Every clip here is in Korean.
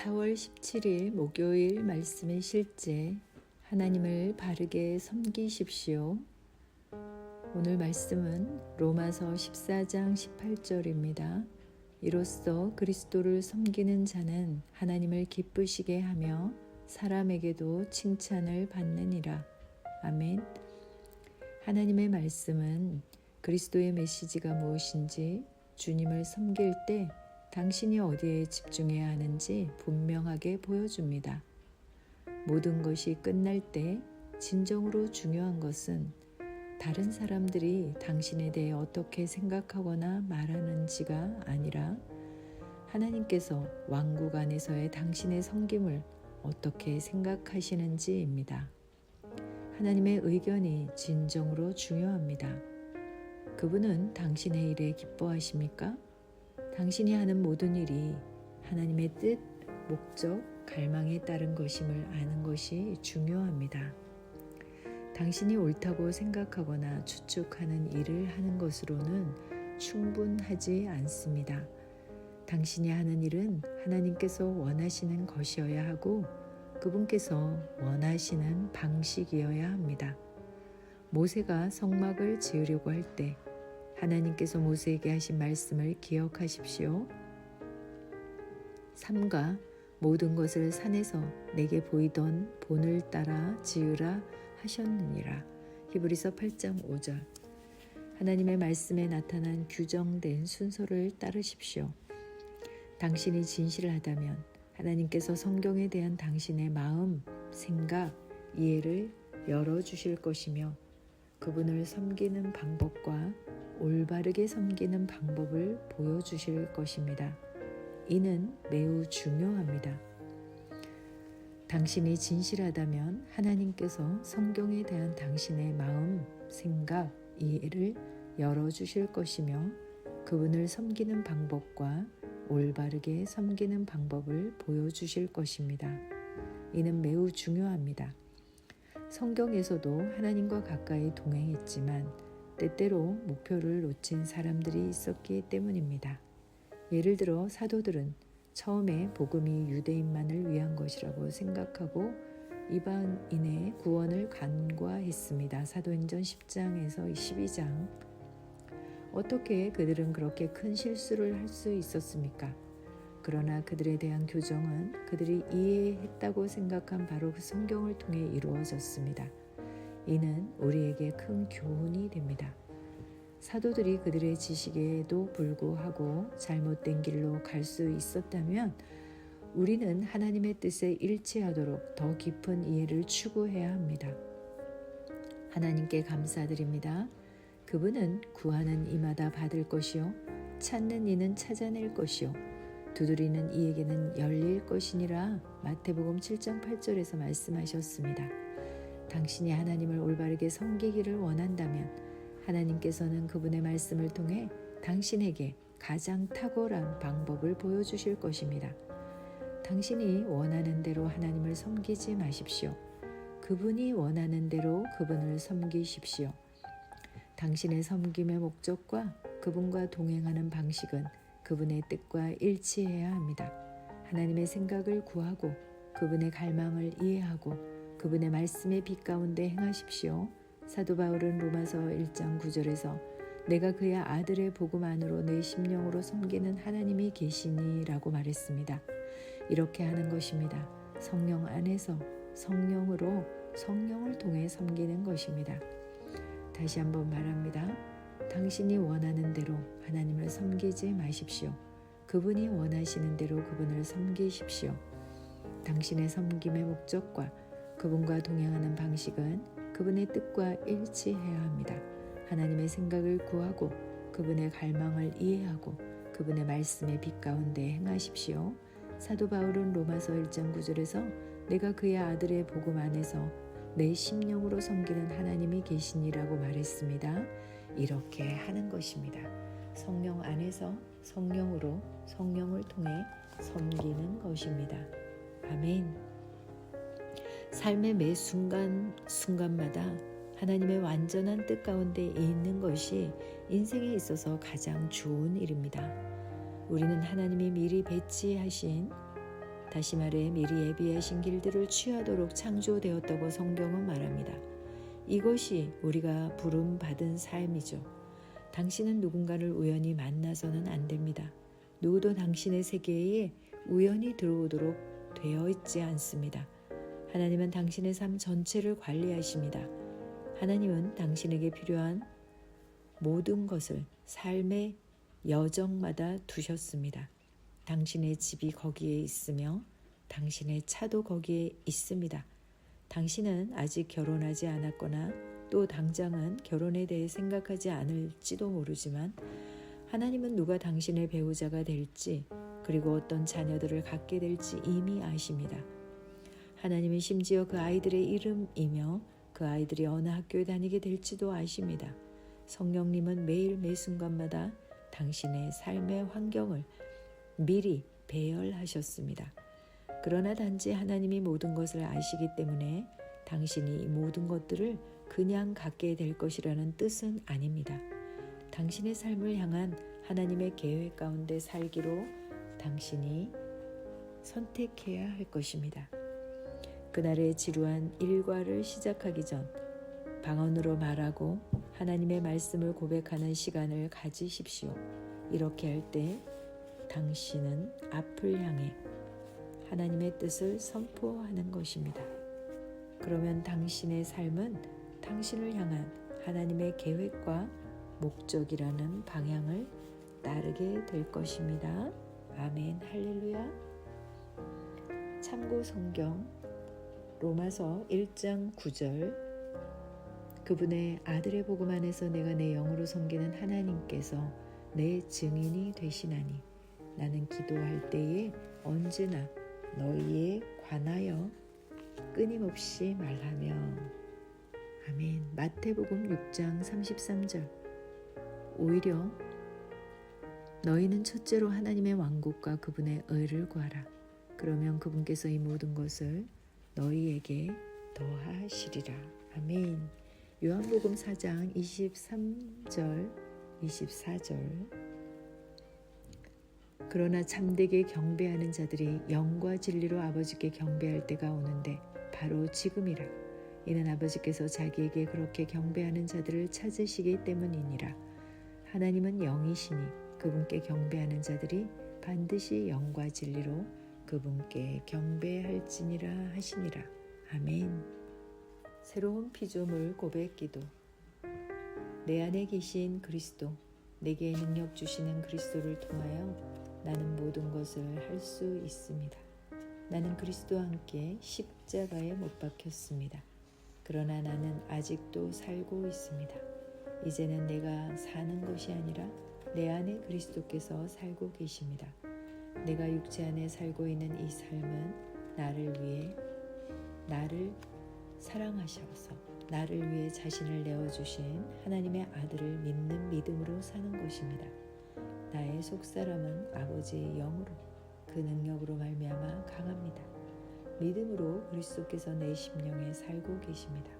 4월 17일 목요일 말씀의 실제 하나님을 바르게 섬기십시오. 오늘 말씀은 로마서 14장 18절입니다. 이로써 그리스도를 섬기는 자는 하나님을 기쁘시게 하며 사람에게도 칭찬을 받느니라. 아멘. 하나님의 말씀은 그리스도의 메시지가 무엇인지 주님을 섬길 때 당신이 어디에 집중해야 하는지 분명하게 보여줍니다. 모든 것이 끝날 때 진정으로 중요한 것은 다른 사람들이 당신에 대해 어떻게 생각하거나 말하는지가 아니라 하나님께서 왕국 안에서의 당신의 섬김을 어떻게 생각하시는지입니다. 하나님의 의견이 진정으로 중요합니다. 그분은 당신의 일에 기뻐하십니까? 당신이 하는 모든 일이 하나님의 뜻, 목적, 갈망에 따른 것임을 아는 것이 중요합니다. 당신이 옳다고 생각하거나 추측하는 일을 하는 것으로는 충분하지 않습니다. 당신이 하는 일은 하나님께서 원하시는 것이어야 하고 그분께서 원하시는 방식이어야 합니다. 모세가 성막을 지으려고 할 때 하나님께서 모세에게 하신 말씀을 기억하십시오. 삼가 모든 것을 산에서 내게 보이던 본을 따라 지으라 하셨느니라. 히브리서 8장 5절. 하나님의 말씀에 나타난 규정된 순서를 따르십시오. 당신이 진실하다면 하나님께서 성경에 대한 당신의 마음, 생각, 이해를 열어주실 것이며 그분을 섬기는 방법과 올바르게 섬기는 방법을 보여주실 것입니다. 이는 매우 중요합니다. 당신이 진실하다면 하나님께서 성경에 대한 당신의 마음, 생각, 이해를 열어주실 것이며 그분을 섬기는 방법과 올바르게 섬기는 방법을 보여주실 것입니다. 이는 매우 중요합니다. 성경에서도 하나님과 가까이 동행했지만 때때로 목표를 놓친 사람들이 있었기 때문입니다. 예를 들어 사도들은 처음에 복음이 유대인만을 위한 것이라고 생각하고 이방인의 구원을 간과했습니다. 사도행전 10장에서 12장. 어떻게 그들은 그렇게 큰 실수를 할 수 있었습니까? 그러나 그들에 대한 교정은 그들이 이해했다고 생각한 바로 그 성경을 통해 이루어졌습니다. 이는 우리에게 큰 교훈이 됩니다. 사도들이 그들의 지식에도 불구하고 잘못된 길로 갈 수 있었다면 우리는 하나님의 뜻에 일치하도록 더 깊은 이해를 추구해야 합니다. 하나님께 감사드립니다. 그분은 구하는 이마다 받을 것이요 찾는 이는 찾아낼 것이요 두드리는 이에게는 열릴 것이니라 마태복음 7장 8절에서 말씀하셨습니다. 당신이 하나님을 올바르게 섬기기를 원한다면 하나님께서는 그분의 말씀을 통해 당신에게 가장 탁월한 방법을 보여주실 것입니다. 당신이 원하는 대로 하나님을 섬기지 마십시오. 그분이 원하는 대로 그분을 섬기십시오. 당신의 섬김의 목적과 그분과 동행하는 방식은 그분의 뜻과 일치해야 합니다. 하나님의 생각을 구하고 그분의 갈망을 이해하고 그분의 말씀의 빛 가운데 행하십시오. 사도 바울은 로마서 1장 9절에서 내가 그의 아들의 복음 안으로 내 심령으로 섬기는 하나님이 계시니라고 말했습니다. 이렇게 하는 것입니다. 성령 안에서 성령으로 성령을 통해 섬기는 것입니다. 다시 한번 말합니다. 당신이 원하는 대로 하나님을 섬기지 마십시오. 그분이 원하시는 대로 그분을 섬기십시오. 당신의 섬김의 목적과 그분과 동행하는 방식은 그분의 뜻과 일치해야 합니다. 하나님의 생각을 구하고 그분의 갈망을 이해하고 그분의 말씀의 빛 가운데 행하십시오. 사도 바울은 로마서 1장 9절에서 내가 그의 아들의 복음 안에서 내 심령으로 섬기는 하나님이 계시니라고 말했습니다. 이렇게 하는 것입니다. 성령 안에서 성령으로 성령을 통해 섬기는 것입니다. 아멘. 삶의 매 순간 순간마다 하나님의 완전한 뜻 가운데 있는 것이 인생에 있어서 가장 좋은 일입니다. 우리는 하나님이 미리 배치하신 다시 말해 미리 예비하신 길들을 취하도록 창조되었다고 성경은 말합니다. 이것이 우리가 부름 받은 삶이죠. 당신은 누군가를 우연히 만나서는 안 됩니다. 누구도 당신의 세계에 우연히 들어오도록 되어 있지 않습니다. 하나님은 당신의 삶 전체를 관리하십니다. 하나님은 당신에게 필요한 모든 것을 삶의 여정마다 두셨습니다. 당신의 집이 거기에 있으며 당신의 차도 거기에 있습니다. 당신은 아직 결혼하지 않았거나 또 당장은 결혼에 대해 생각하지 않을지도 모르지만 하나님은 누가 당신의 배우자가 될지 그리고 어떤 자녀들을 갖게 될지 이미 아십니다. 하나님은 심지어 그 아이들의 이름이며 그 아이들이 어느 학교에 다니게 될지도 아십니다. 성령님은 매일 매 순간마다 당신의 삶의 환경을 미리 배열하셨습니다. 그러나 단지 하나님이 모든 것을 아시기 때문에 당신이 이 모든 것들을 그냥 갖게 될 것이라는 뜻은 아닙니다. 당신의 삶을 향한 하나님의 계획 가운데 살기로 당신이 선택해야 할 것입니다. 그날의 지루한 일과를 시작하기 전 방언으로 말하고 하나님의 말씀을 고백하는 시간을 가지십시오. 이렇게 할 때 당신은 앞을 향해 하나님의 뜻을 선포하는 것입니다. 그러면 당신의 삶은 당신을 향한 하나님의 계획과 목적이라는 방향을 따르게 될 것입니다. 아멘, 할렐루야. 참고 성경 로마서 1장 9절. 그분의 아들의 복음 안에서 내가 내 영으로 섬기는 하나님께서 내 증인이 되시나니 나는 기도할 때에 언제나 너희에 관하여 끊임없이 말하며. 아멘. 마태복음 6장 33절. 오히려 너희는 첫째로 하나님의 왕국과 그분의 의를 구하라. 그러면 그분께서 이 모든 것을 너희에게 더하시리라 아멘 요한복음 4장 23절 24절 그러나 참되게 경배하는 자들이 영과 진리로 아버지께 경배할 때가 오는데 바로 지금이라. 이는 아버지께서 자기에게 그렇게 경배하는 자들을 찾으시기 때문이니라. 하나님은 영이시니 그분께 경배하는 자들이 반드시 영과 진리로 그분께 경배할지니라 하시니라. 아멘. 새로운 피조물 고백 기도. 내 안에 계신 그리스도, 내게 능력 주시는 그리스도를 통하여 나는 모든 것을 할 수 있습니다. 나는 그리스도와 함께 십자가에 못 박혔습니다. 그러나 나는 아직도 살고 있습니다. 이제는 내가 사는 것이 아니라 내 안에 그리스도께서 살고 계십니다. 내가 육체 안에 살고 있는 이 삶은 나를 위해 나를 사랑하셔서 나를 위해 자신을 내어주신 하나님의 아들을 믿는 믿음으로 사는 것입니다. 나의 속사람은 아버지의 영으로 그 능력으로 말미암아 강합니다. 믿음으로 그리스도께서 내 심령에 살고 계십니다.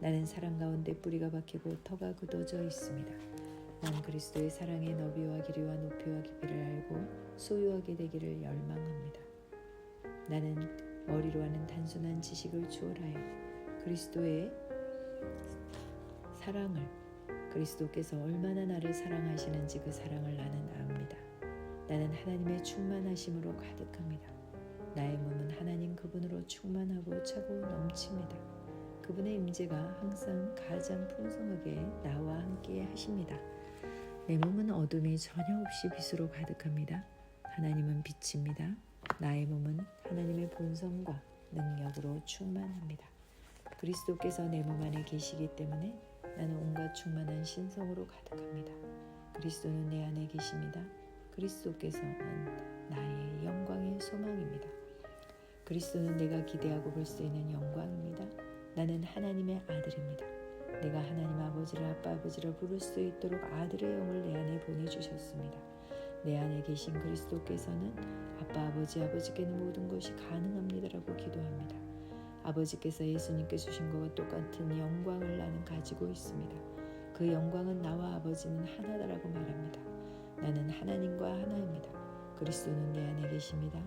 나는 사랑 가운데 뿌리가 박히고 터가 굳어져 있습니다. 난 그리스도의 사랑의 너비와 길이와 높이와 깊이를 알고 소유하게 되기를 열망합니다. 나는 머리로 하는 단순한 지식을 추월하여 그리스도의 사랑을 그리스도께서 얼마나 나를 사랑하시는지 그 사랑을 나는 압니다. 나는 하나님의 충만하심으로 가득합니다. 나의 몸은 하나님 그분으로 충만하고 차고 넘칩니다. 그분의 임재가 항상 가장 풍성하게 나와 함께 하십니다. 내 몸은 어둠이 전혀 없이 빛으로 가득합니다. 하나님은 빛입니다. 나의 몸은 하나님의 본성과 능력으로 충만합니다. 그리스도께서 내 몸 안에 계시기 때문에 나는 온갖 충만한 신성으로 가득합니다. 그리스도는 내 안에 계십니다. 그리스도께서는 나의 영광의 소망입니다. 그리스도는 내가 기대하고 볼 수 있는 영광입니다. 나는 하나님의 아들입니다. 내가 하나님 아버지를 아빠 아버지라 부를 수 있도록 아들의 영을 내 안에 보내주셨습니다. 내 안에 계신 그리스도께서는 아빠 아버지 아버지께는 모든 것이 가능합니다라고 기도합니다. 아버지께서 예수님께 주신 것과 똑같은 영광을 나는 가지고 있습니다. 그 영광은 나와 아버지는 하나다라고 말합니다. 나는 하나님과 하나입니다. 그리스도는 내 안에 계십니다.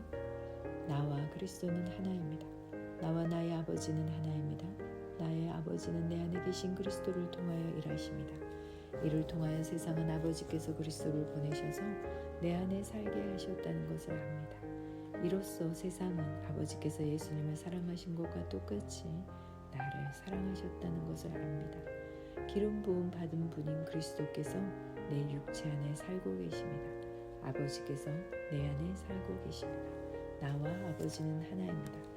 나와 그리스도는 하나입니다. 나와 나의 아버지는 하나입니다. 나의 아버지는 내 안에 계신 그리스도를 통하여 일하십니다. 이를 통하여 세상은 아버지께서 그리스도를 보내셔서 내 안에 살게 하셨다는 것을 압니다. 이로써 세상은 아버지께서 예수님을 사랑하신 것과 똑같이 나를 사랑하셨다는 것을 압니다. 기름 부음 받은 분인 그리스도께서 내 육체 안에 살고 계십니다. 아버지께서 내 안에 살고 계십니다. 나와 아버지는 하나입니다.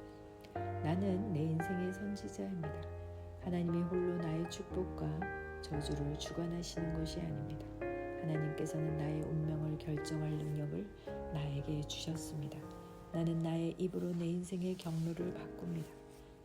나는 내 인생의 선지자입니다. 하나님이 홀로 나의 축복과 저주를 주관하시는 것이 아닙니다. 하나님께서는 나의 운명을 결정할 능력을 나에게 주셨습니다. 나는 나의 입으로 내 인생의 경로를 바꿉니다.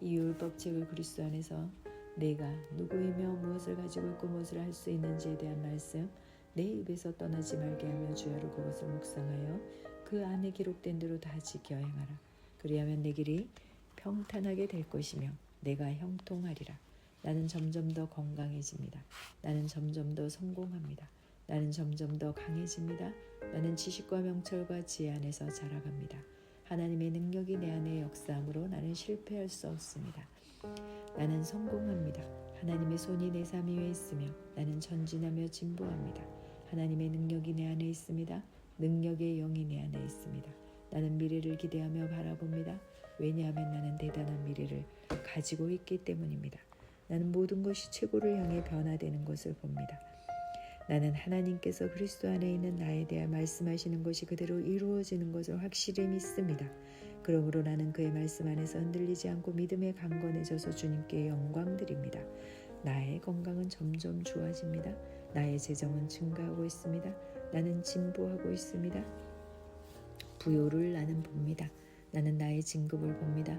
이 율법책을 그리스도 안에서 내가 누구이며 무엇을 가지고 있고 무엇을 할 수 있는지에 대한 말씀 내 입에서 떠나지 말게 하며 주야로 그것을 묵상하여 그 안에 기록된 대로 다 지켜 행하라. 그리하면 내 길이 평탄하게 될 것이며 내가 형통하리라. 나는 점점 더 건강해집니다. 나는 점점 더 성공합니다. 나는 점점 더 강해집니다. 나는 지식과 명철과 지혜 안에서 자라갑니다. 하나님의 능력이 내 안에 역사함으로 나는 실패할 수 없습니다. 나는 성공합니다. 하나님의 손이 내 삶 위에 있으며 나는 전진하며 진보합니다. 하나님의 능력이 내 안에 있습니다. 능력의 영이 내 안에 있습니다. 나는 미래를 기대하며 바라봅니다. 왜냐하면 나는 대단한 미래를 가지고 있기 때문입니다. 나는 모든 것이 최고를 향해 변화되는 것을 봅니다. 나는 하나님께서 그리스도 안에 있는 나에 대해 말씀하시는 것이 그대로 이루어지는 것을 확실히 믿습니다. 그러므로 나는 그의 말씀 안에서 흔들리지 않고 믿음에 강건해져서 주님께 영광 드립니다. 나의 건강은 점점 좋아집니다. 나의 재정은 증가하고 있습니다. 나는 진보하고 있습니다. 부요를 나는 봅니다. 나는 나의 진급을 봅니다.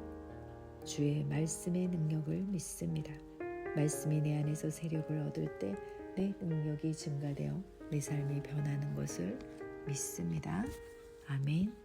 주의 말씀의 능력을 믿습니다. 말씀이 내 안에서 세력을 얻을 때 내 능력이 증가되어 내 삶이 변하는 것을 믿습니다. 아멘.